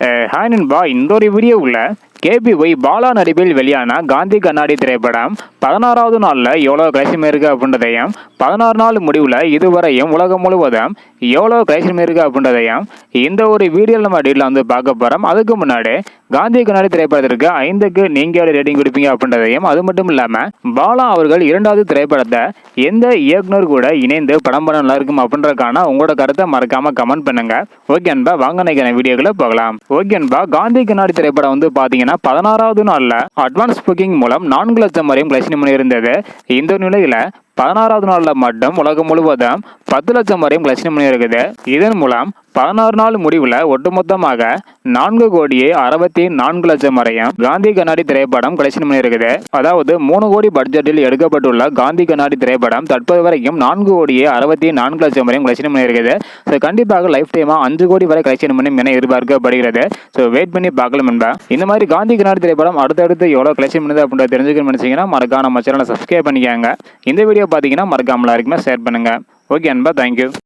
and hi நண்பா இந்த ஒரு வீடியோவில் கேபிஒய் பாலா நடிப்பில் வெளியான காந்தி கண்ணாடி திரைப்படம் பதினாறாவது நாளில் எவ்வளோ கலைச்சம் இருக்குது அப்படின்றதையும் பதினாறு நாள் முடிவில் இதுவரையும் உலகம் முழுவதும் எவ்வளோ கலைச்சம் இருக்குது அப்படின்றதையும் இந்த ஒரு வீடியோவில் நம்ம டீட்டில் வந்து பார்க்க போகிறோம் அதுக்கு முன்னாடி காந்தி கண்ணாடி திரைப்படத்திற்கு ஐந்துக்கு நீங்கள் ரேட்டிங் கொடுப்பீங்க அப்படின்றதையும் அது மட்டும் இல்லாமல் பாலா அவர்கள் இரண்டாவது திரைப்படத்தை எந்த இயக்குனர் கூட இணைந்து படம் பண்ண நல்லா இருக்கும் அப்படின்றதுக்கான உங்களோட கருத்தை மறக்காமல் கமெண்ட் பண்ணுங்க. ஓகே அன்பா வாங்க நினைக்கிற வீடியோக்குள்ள போகலாம். ஓகே அன்பா காந்தி கண்ணாடி திரைப்படம் வந்து பாத்தீங்கன்னா பதினாறாவது நாள்ல அட்வான்ஸ் புக்கிங் மூலம் நான்கு லட்சம் வரையும் கலெக்ஷன் இருந்தது இந்த நிலையில பதினாறாவது நாளில் மட்டும் உலகம் முழுவதும் பத்து லட்சம் வரையும் லட்சணம் பண்ணி இருக்குது இதன் மூலம் பதினாறு நாள் முடிவில் ஒட்டுமொத்தமாக நான்கு கோடியே அறுபத்தி நான்கு லட்சம் வரையும் காந்தி கண்ணாடி திரைப்படம் கலெக்ஷன் பண்ணியிருக்குது. அதாவது மூணு கோடி பட்ஜெட்டில் எடுக்கப்பட்டுள்ள காந்தி கண்ணாடி திரைப்படம் தற்போது வரைக்கும் நான்கு கோடியே அறுபத்தி நான்கு லட்சம் வரையும் கலெக்ஷன் பண்ணியிருக்குது. ஸோ கண்டிப்பாக லைஃப் டைமாக அஞ்சு கோடி வரை கலெக்ஷன் பண்ணும் என எதிர்பார்க்கப்படுகிறது. ஸோ வெயிட் பண்ணி பார்க்கலாம் என்பா இந்த மாதிரி காந்தி கண்ணாடி திரைப்படம் அடுத்தடுத்து எவ்வளோ கலெக்ஷன் பண்ணுது அப்படின்றத தெரிஞ்சுக்கணும்னு நினச்சிங்கன்னா மறக்காம நம்ம சேனலை சப்ஸ்கிரைப் பண்ணிக்காங்க. இந்த வீடியோ பார்த்தீங்கன்னா மறக்காமல இருக்குமே ஷேர் பண்ணுங்க. ஓகே அன்பா தேங்க்யூ